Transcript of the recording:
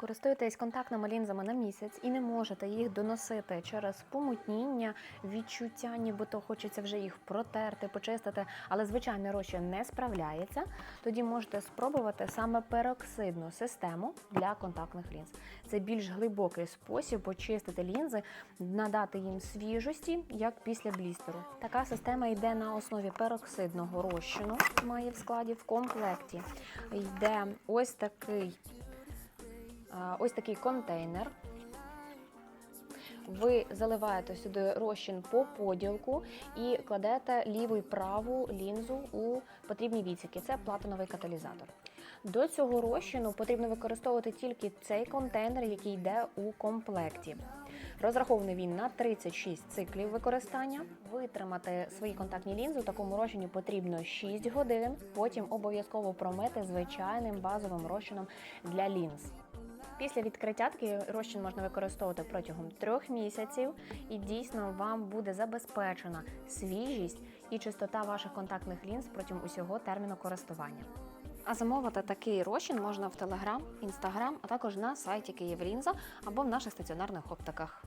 Користуєтесь контактними лінзами на місяць і не можете їх доносити через помутніння, відчуття, нібито хочеться вже їх протерти, почистити, але звичайний розчин не справляється. Тоді можете спробувати саме пероксидну систему для контактних лінз. Це більш глибокий спосіб очистити лінзи, надати їм свіжості, як після блістеру. Така система йде на основі пероксидного розчину, має в складі в комплекті. Йде ось такий ось такий контейнер. Ви заливаєте сюди розчин по поділку і кладете ліву і праву лінзу у потрібні відсіки. Це платиновий каталізатор. До цього розчину потрібно використовувати тільки цей контейнер, який йде у комплекті. Розрахований він на 36 циклів використання. Витримати свої контактні лінзи у такому розчині потрібно 6 годин. Потім обов'язково промити звичайним базовим розчином для лінз. Після відкриття такий розчин можна використовувати протягом трьох місяців, і дійсно вам буде забезпечена свіжість і чистота ваших контактних лінз протягом усього терміну користування. А замовити такий розчин можна в Телеграм, Інстаграм, а також на сайті Київлінза або в наших стаціонарних оптиках.